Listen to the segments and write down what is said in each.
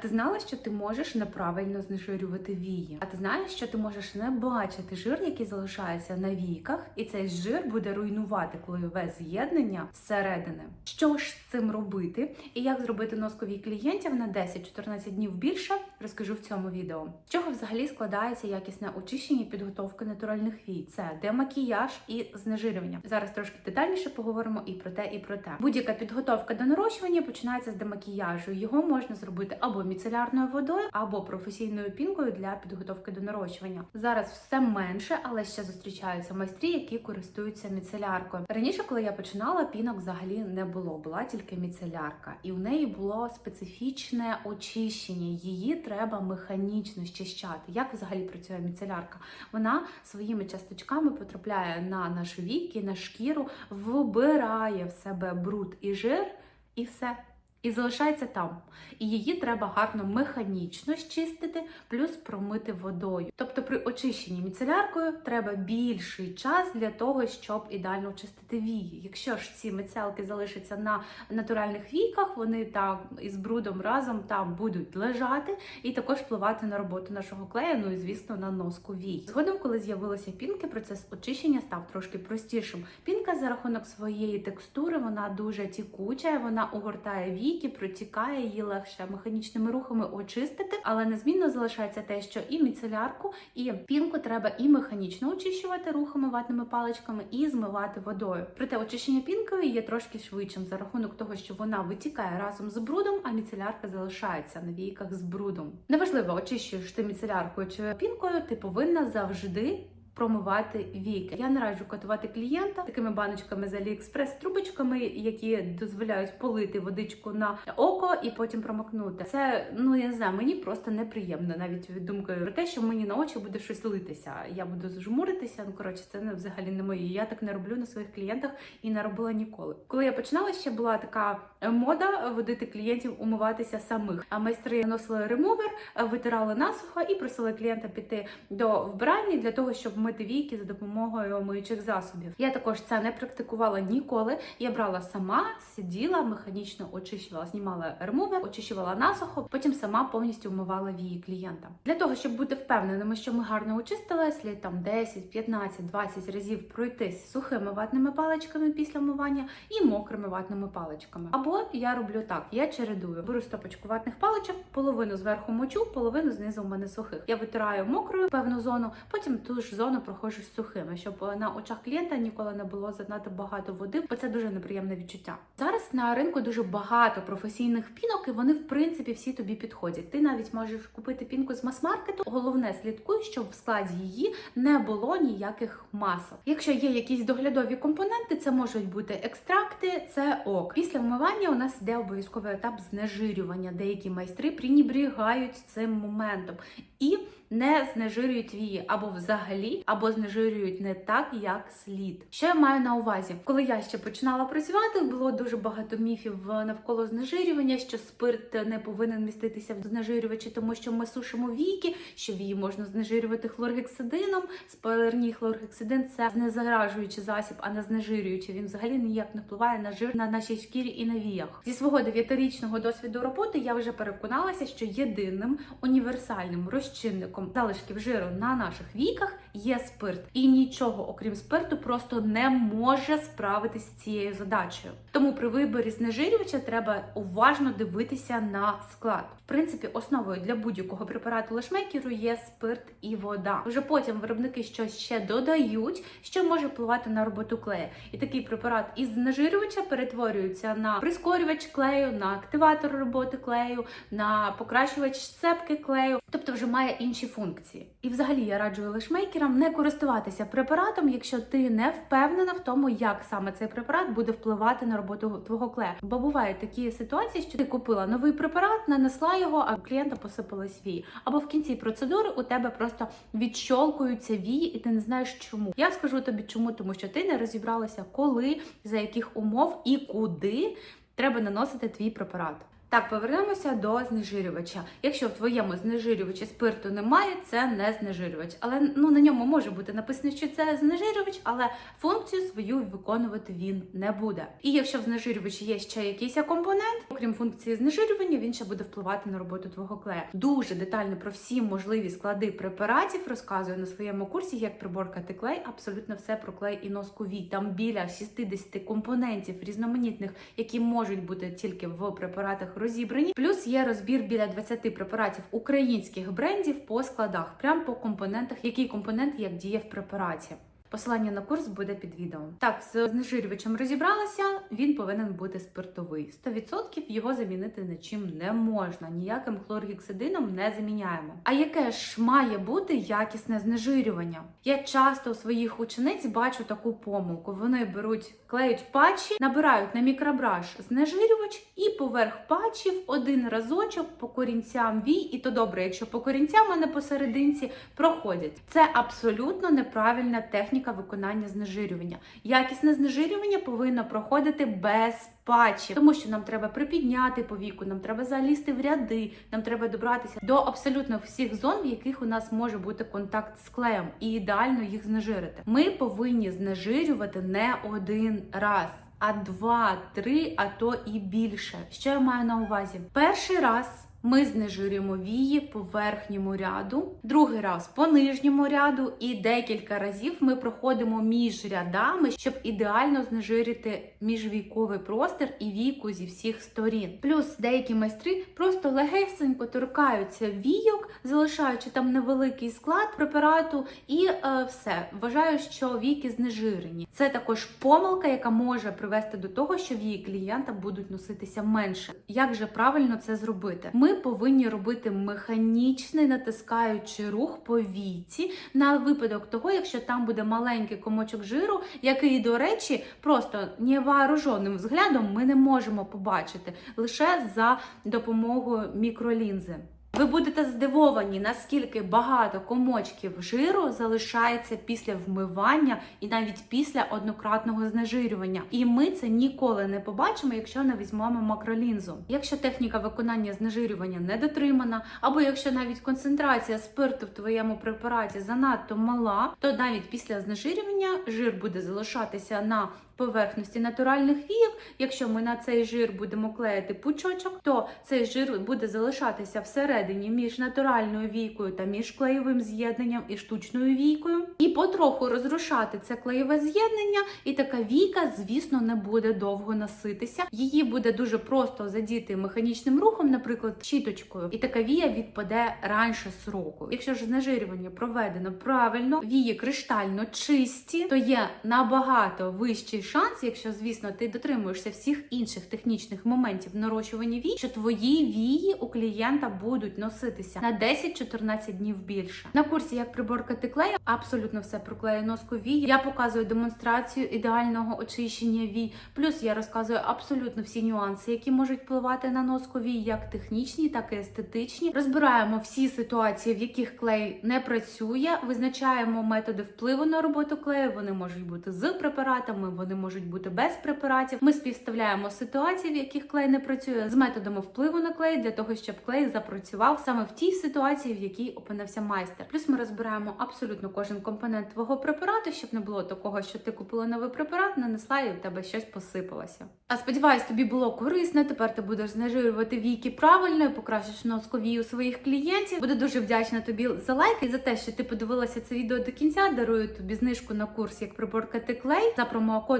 ти знала, що ти можеш неправильно знежирювати вії? А ти знаєш, що ти можеш не бачити жир, який залишається на війках, і цей жир буде руйнувати клейове з'єднання зсередини. Що ж з цим робити? І як зробити носку вій клієнтів на 10-14 днів більше, розкажу в цьому відео. З чого взагалі складається якісне очищення і підготовка натуральних вій? Це демакіяж і знежирювання. Зараз трошки детальніше поговоримо і про те, і про те. Будь-яка підготовка до нарощування починається з демакіяжу. Його можна зробити або міцелярною водою, або професійною пінкою для підготовки до нарощування. Зараз все менше, але ще зустрічаються майстрі, які користуються міцеляркою. Раніше, коли я починала, пінок взагалі не було, була тільки міцелярка, і у неї було специфічне очищення. Її треба механічно щищати. Як взагалі працює міцелярка? Вона своїми часточками потрапляє на наші віки, на шкіру, вбирає в себе бруд і жир, і все. І залишається там. І її треба гарно механічно щистити, плюс промити водою. Тобто при очищенні міцеляркою треба більший час для того, щоб ідеально очистити вії. Якщо ж ці мицелки залишаться на натуральних війках, вони там із брудом разом там будуть лежати і також впливати на роботу нашого клею, ну і звісно на носку вій. Згодом, коли з'явилися пінки, процес очищення став трошки простішим. Пінка за рахунок своєї текстури, вона дуже тікуча, вона огортає вії віки протікає, її легше механічними рухами очистити, але незмінно залишається те, що і міцелярку, і пінку треба і механічно очищувати рухами ватними паличками, і змивати водою. Проте очищення пінкою є трошки швидшим за рахунок того, що вона витікає разом з брудом, а міцелярка залишається на війках з брудом. Неважливо, очищуєш ти міцеляркою чи пінкою, ти повинна завжди промивати віки. Я не раджу катувати клієнта такими баночками з Аліекспрес, трубочками, які дозволяють полити водичку на око і потім промокнути. Це ну я не знаю, мені просто неприємно навіть від думки про те, що мені на очі буде щось литися. Я буду зжмуритися. Ну коротше, це не взагалі не моє. Я так не роблю на своїх клієнтах і не робила ніколи. Коли я починала, ще була така мода водити клієнтів умиватися самих. А майстри носили ремувер, витирали насухо і просили клієнта піти до вбиральні для того, щоб мити війки за допомогою миючих засобів. Я також це не практикувала ніколи. Я брала сама, сиділа, механічно очищувала, знімала ремувер, очищувала насухо, потім сама повністю вмивала вії клієнта. Для того, щоб бути впевненими, що ми гарно очистили, слід там 10, 15, 20 разів пройтись сухими ватними паличками після вмивання і мокрими ватними паличками. Або я роблю так: я чередую, беру стопочку ватних паличок, половину зверху мочу, половину знизу в мене сухих. Я витираю мокрою певну зону, потім ту ж зону проходжу з сухими, щоб на очах клієнта ніколи не було занадто багато води, бо це дуже неприємне відчуття. Зараз на ринку дуже багато професійних пінок, і вони в принципі всі тобі підходять. Ти навіть можеш купити пінку з мас-маркету. Головне слідкуй, щоб в складі її не було ніяких масок. Якщо є якісь доглядові компоненти, це можуть бути екстракти, це ок. Після вмивання у нас йде обов'язковий етап знежирювання. Деякі майстри пренебрігають цим моментом і не знежирюють вії або взагалі, або знежирюють не так, як слід. Що я маю на увазі? Коли я ще починала працювати, було дуже багато міфів навколо знежирювання, що спирт не повинен міститися в знежирювачі, тому що ми сушимо віки, що вії можна знежирювати хлоргексидином. Спалерній хлоргексидин це не заражуючий засіб, а не знежирюючий. Він взагалі ніяк не впливає на жир на нашій шкірі і на віях. Зі свого дев'ятирічного досвіду роботи я вже переконалася, що єдиним універсальним розчинником залишків жиру на наших віках є спирт, і нічого, окрім спирту, просто не може справитися з цією задачею. Тому при виборі знежирювача треба уважно дивитися на склад. В принципі, основою для будь-якого препарату лешмейкеру є спирт і вода. Вже потім виробники щось ще додають, що може впливати на роботу клея. І такий препарат із знежирювача перетворюється на прискорювач клею, на активатор роботи клею, на покращувач сцепки клею, тобто вже має інші функції. І взагалі я раджу лешмейкерам не користуватися препаратом, якщо ти не впевнена в тому, як саме цей препарат буде впливати на роботу твого клея. Бо бувають такі ситуації, що ти купила новий препарат, нанесла його, а клієнта посипались вії. Або в кінці процедури у тебе просто відщолкуються вії, і ти не знаєш чому. Я скажу тобі, чому, тому що ти не розібралася, коли, за яких умов і куди треба наносити твій препарат. Так, повернемося до знежирювача. Якщо в твоєму знежирювачі спирту немає, це не знежирювач. Але ну на ньому може бути написано, що це знежирювач, але функцію свою виконувати він не буде. І якщо в знежирювачі є ще якийсь компонент, окрім функції знежирювання, він ще буде впливати на роботу твого клея. Дуже детально про всі можливі склади препаратів розказую на своєму курсі, як приборкати клей. Абсолютно все про клей і носку вій. Там біля 60 компонентів різноманітних, які можуть бути тільки в препаратах розібрані. Плюс є розбір біля 20 препаратів українських брендів по складах, прямо по компонентах, який компонент як діє в препараті. Посилання на курс буде під відео. Так, з знежирювачем розібралася. Він повинен бути спиртовий. 100% його замінити нічим не можна. Ніяким хлоргексидином не заміняємо. А яке ж має бути якісне знежирювання? Я часто у своїх учениць бачу таку помилку. Вони беруть, клеють патчі, набирають на мікробраш знежирювач і поверх патчів один разочок по корінцям вій, і то добре, якщо по корінцям, а не посерединці проходять. Це абсолютно неправильна техніка виконання знежирювання. Якісне знежирювання повинно проходити без патчів, тому що нам треба припідняти повіку, нам треба залізти в ряди, нам треба добратися до абсолютно всіх зон, в яких у нас може бути контакт з клеєм, і ідеально їх знежирити. Ми повинні знежирювати не один раз. А два, три, а то і більше. Що я маю на увазі? Перший раз ми знежирюємо вії по верхньому ряду, другий раз по нижньому ряду, і декілька разів ми проходимо між рядами, щоб ідеально знежирити міжвійковий простір і війку зі всіх сторін. Плюс деякі майстри просто легесенько торкаються війок, залишаючи там невеликий склад препарату, і е, все вважаю, що війки знежирені. Це також помилка, яка може привести до того, що вії клієнта будуть носитися менше. Як же правильно це зробити? Ми повинні робити механічний натискаючий рух по віці на випадок того, якщо там буде маленький комочок жиру, який, до речі, просто невооруженим взглядом ми не можемо побачити лише за допомогою мікролінзи. Ви будете здивовані, наскільки багато комочків жиру залишається після вмивання і навіть після однократного знежирювання. І ми це ніколи не побачимо, якщо не візьмемо макролінзу. Якщо техніка виконання знежирювання не дотримана, або якщо навіть концентрація спирту в твоєму препараті занадто мала, то навіть після знежирювання жир буде залишатися на поверхності натуральних війок. Якщо ми на цей жир будемо клеїти пучочок, то цей жир буде залишатися всередині між натуральною війкою та між клеєвим з'єднанням і штучною війкою, і потроху розрушати це клеєве з'єднання, і така війка, звісно, не буде довго носитися. Її буде дуже просто задіти механічним рухом, наприклад, щіточкою, і така вія відпаде раніше сроку. Якщо ж знежирювання проведено правильно, вії криштально чисті, то є набагато вищий шанс, якщо, звісно, ти дотримуєшся всіх інших технічних моментів нарощування вій, що твої вії у клієнта будуть носитися на 10-14 днів більше. На курсі як приборкати клей, абсолютно все про клеєноску вій. Я показую демонстрацію ідеального очищення вій. Плюс я розказую абсолютно всі нюанси, які можуть впливати на носку вій, як технічні, так і естетичні. Розбираємо всі ситуації, в яких клей не працює. Визначаємо методи впливу на роботу клею. Вони можуть бути з препаратами, вони можуть бути без препаратів. Ми співставляємо ситуації, в яких клей не працює, з методами впливу на клей для того, щоб клей запрацював саме в тій ситуації, в якій опинився майстер. Плюс ми розбираємо абсолютно кожен компонент твого препарату, щоб не було такого, що ти купила новий препарат, нанесла і в тебе щось посипалося. А сподіваюсь, тобі було корисно. Тепер ти будеш знежирювати віки правильно і покращиш носкові у своїх клієнтів. Буду дуже вдячна тобі за лайк і за те, що ти подивилася це відео до кінця. Дарую тобі знижку на курс, як приборкати клей за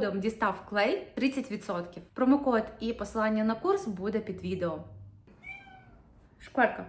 промокодом дістав клей 30%. Промокод і посилання на курс буде під відео. Шкварка.